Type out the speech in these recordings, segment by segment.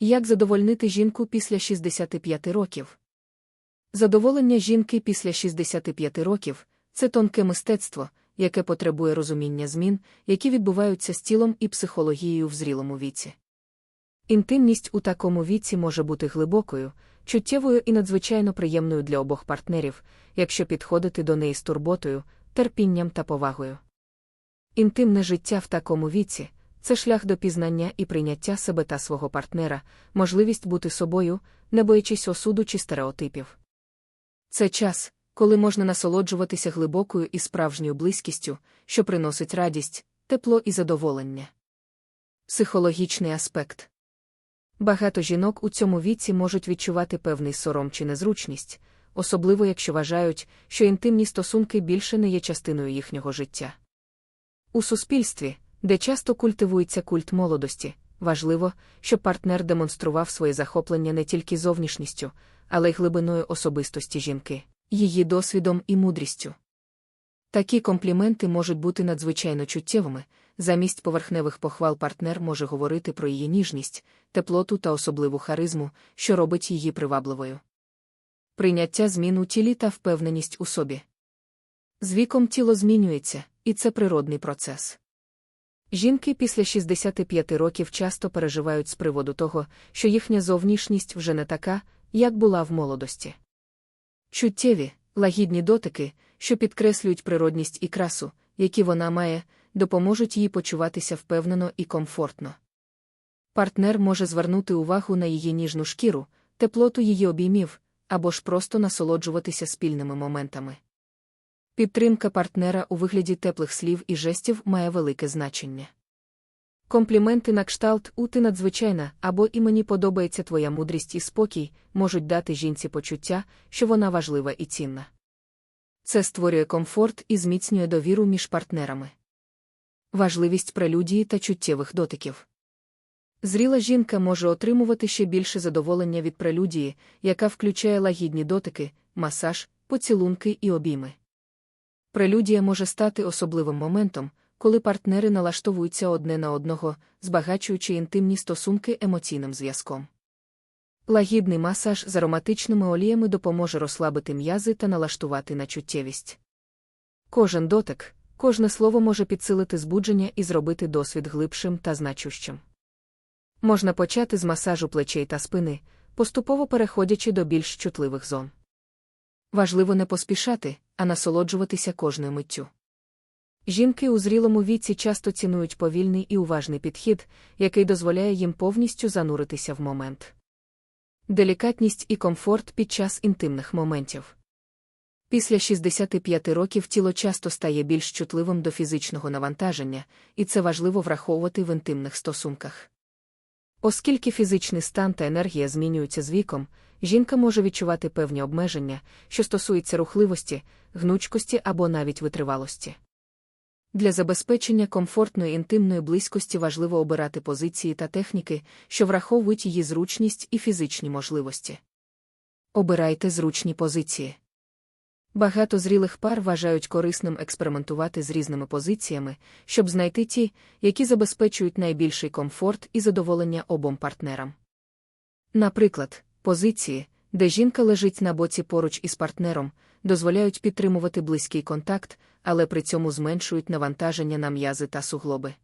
Як задовольнити жінку після 65 років? Задоволення жінки після 65 років це тонке мистецтво, яке потребує розуміння змін, які відбуваються з тілом і психологією в зрілому віці. Інтимність у такому віці може бути глибокою, чуттєвою і надзвичайно приємною для обох партнерів, якщо підходити до неї з турботою, терпінням та повагою. Інтимне життя в такому віці це шлях до пізнання і прийняття себе та свого партнера, можливість бути собою, не боячись осуду чи стереотипів. Це час, коли можна насолоджуватися глибокою і справжньою близькістю, що приносить радість, тепло і задоволення. Психологічний аспект Багато жінок у цьому віці можуть відчувати певний сором чи незручність, особливо якщо вважають, що інтимні стосунки більше не є частиною їхнього життя. У суспільстві, де часто культивується культ молодості, важливо, щоб партнер демонстрував своє захоплення не тільки зовнішністю, але й глибиною особистості жінки, її досвідом і мудрістю. Такі компліменти можуть бути надзвичайно чуттєвими, замість поверхневих похвал партнер може говорити про її ніжність, теплоту та особливу харизму, що робить її привабливою. Прийняття змін у тілі та впевненість у собі. З віком тіло змінюється, і це природний процес. Жінки після 65 років часто переживають з приводу того, що їхня зовнішність вже не така, як була в молодості. Чуттєві, лагідні дотики, що підкреслюють природність і красу, які вона має, допоможуть їй почуватися впевнено і комфортно. Партнер може звернути увагу на її ніжну шкіру, теплоту її обіймів або ж просто насолоджуватися спільними моментами. Підтримка партнера у вигляді теплих слів і жестів має велике значення. Компліменти на кшталт у ти надзвичайна або і мені подобається твоя мудрість і спокій, можуть дати жінці почуття, що вона важлива і цінна. Це створює комфорт і зміцнює довіру між партнерами. Важливість прелюдії та чуттєвих дотиків. Зріла жінка може отримувати ще більше задоволення від прелюдії, яка включає лагідні дотики, масаж, поцілунки і обійми. Прелюдія може стати особливим моментом, коли партнери налаштовуються одне на одного, збагачуючи інтимні стосунки емоційним зв'язком. Лагідний масаж з ароматичними оліями допоможе розслабити м'язи та налаштувати на чуттєвість. Кожен дотик, кожне слово може підсилити збудження і зробити досвід глибшим та значущим. Можна почати з масажу плечей та спини, поступово переходячи до більш чутливих зон. Важливо не поспішати, а насолоджуватися кожною миттю. Жінки у зрілому віці часто цінують повільний і уважний підхід, який дозволяє їм повністю зануритися в момент. Делікатність і комфорт під час інтимних моментів. Після 65 років тіло часто стає більш чутливим до фізичного навантаження, і це важливо враховувати в інтимних стосунках. Оскільки фізичний стан та енергія змінюються з віком, жінка може відчувати певні обмеження, що стосуються рухливості, гнучкості або навіть витривалості. Для забезпечення комфортної інтимної близькості важливо обирати позиції та техніки, що враховують її зручність і фізичні можливості. Обирайте зручні позиції. Багато зрілих пар вважають корисним експериментувати з різними позиціями, щоб знайти ті, які забезпечують найбільший комфорт і задоволення обом партнерам. Наприклад, позиції, де жінка лежить на боці поруч із партнером, дозволяють підтримувати близький контакт, але при цьому зменшують навантаження на м'язи та суглоби.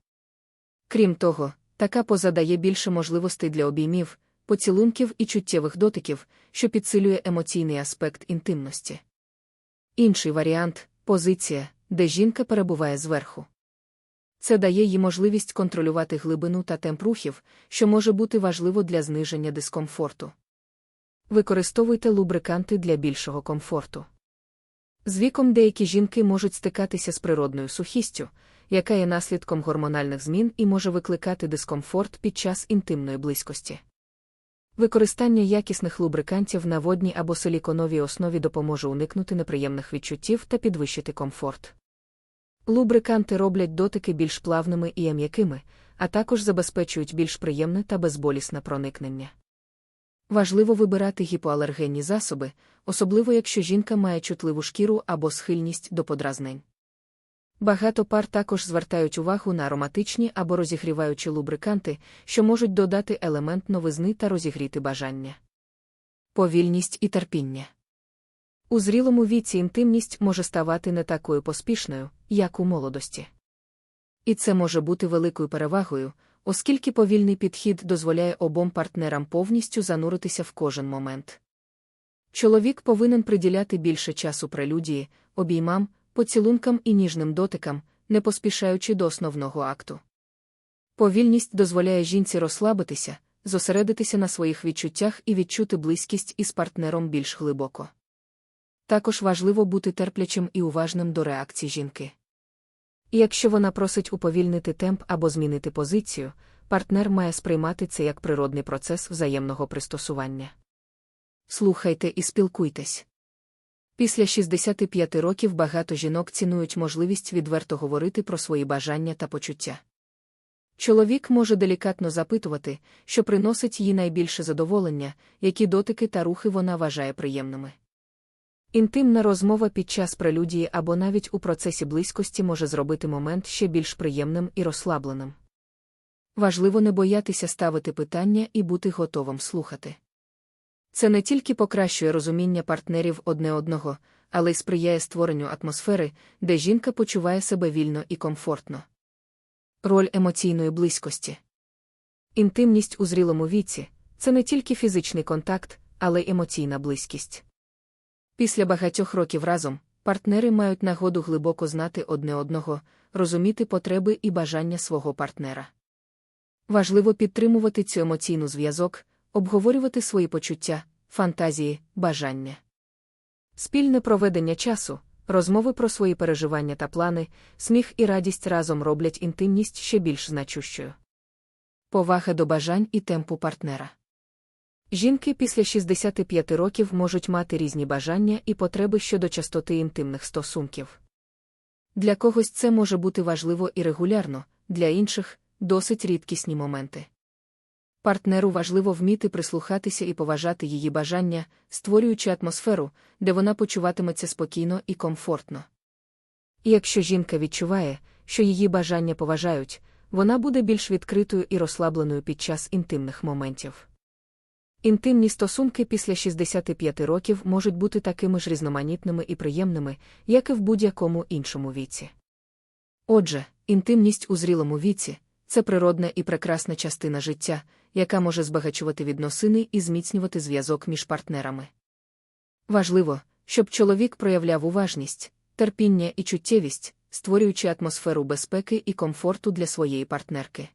Крім того, така поза дає більше можливостей для обіймів, поцілунків і чуттєвих дотиків, що підсилює емоційний аспект інтимності. Інший варіант позиція, де жінка перебуває зверху. Це дає їй можливість контролювати глибину та темп рухів, що може бути важливо для зниження дискомфорту. Використовуйте лубриканти для більшого комфорту. З віком деякі жінки можуть стикатися з природною сухістю, яка є наслідком гормональних змін і може викликати дискомфорт під час інтимної близькості. Використання якісних лубрикантів на водній або силіконовій основі допоможе уникнути неприємних відчуттів та підвищити комфорт. Лубриканти роблять дотики більш плавними і м'якими, а також забезпечують більш приємне та безболісне проникнення. Важливо вибирати гіпоалергенні засоби, особливо якщо жінка має чутливу шкіру або схильність до подразнень. Багато пар також звертають увагу на ароматичні або розігріваючі лубриканти, що можуть додати елемент новизни та розігріти бажання. Повільність і терпіння. У зрілому віці інтимність може ставати не такою поспішною, як у молодості. І це може бути великою перевагою, оскільки повільний підхід дозволяє обом партнерам повністю зануритися в кожен момент. Чоловік повинен приділяти більше часу прелюдії, обіймам, поцілункам і ніжним дотикам, не поспішаючи до основного акту. Повільність дозволяє жінці розслабитися, зосередитися на своїх відчуттях і відчути близькість із партнером більш глибоко. Також важливо бути терплячим і уважним до реакцій жінки. І якщо вона просить уповільнити темп або змінити позицію, партнер має сприймати це як природний процес взаємного пристосування. Слухайте і спілкуйтесь. Після 65 років багато жінок цінують можливість відверто говорити про свої бажання та почуття. Чоловік може делікатно запитувати, що приносить їй найбільше задоволення, які дотики та рухи вона вважає приємними. Інтимна розмова під час прелюдії або навіть у процесі близькості може зробити момент ще більш приємним і розслабленим. Важливо не боятися ставити питання і бути готовим слухати. Це не тільки покращує розуміння партнерів одне одного, але й сприяє створенню атмосфери, де жінка почуває себе вільно і комфортно. Роль емоційної близькості. Інтимність у зрілому віці це не тільки фізичний контакт, але й емоційна близькість. Після багатьох років разом партнери мають нагоду глибоко знати одне одного, розуміти потреби і бажання свого партнера. Важливо підтримувати цю емоційну зв'язок, обговорювати свої почуття, фантазії, бажання. Спільне проведення часу, розмови про свої переживання та плани, сміх і радість разом роблять інтимність ще більш значущою. Повага до бажань і темпу партнера. Жінки після 65 років можуть мати різні бажання і потреби щодо частоти інтимних стосунків. Для когось це може бути важливо і регулярно, для інших досить рідкісні моменти. Партнеру важливо вміти прислухатися і поважати її бажання, створюючи атмосферу, де вона почуватиметься спокійно і комфортно. І якщо жінка відчуває, що її бажання поважають, вона буде більш відкритою і розслабленою під час інтимних моментів. Інтимні стосунки після 65 років можуть бути такими ж різноманітними і приємними, як і в будь-якому іншому віці. Отже, інтимність у зрілому віці це природна і прекрасна частина життя, яка може збагачувати відносини і зміцнювати зв'язок між партнерами. Важливо, щоб чоловік проявляв уважність, терпіння і чуттєвість, створюючи атмосферу безпеки і комфорту для своєї партнерки.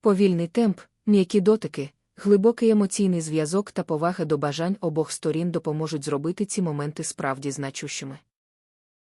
Повільний темп, м'які дотики, глибокий емоційний зв'язок та повага до бажань обох сторін допоможуть зробити ці моменти справді значущими.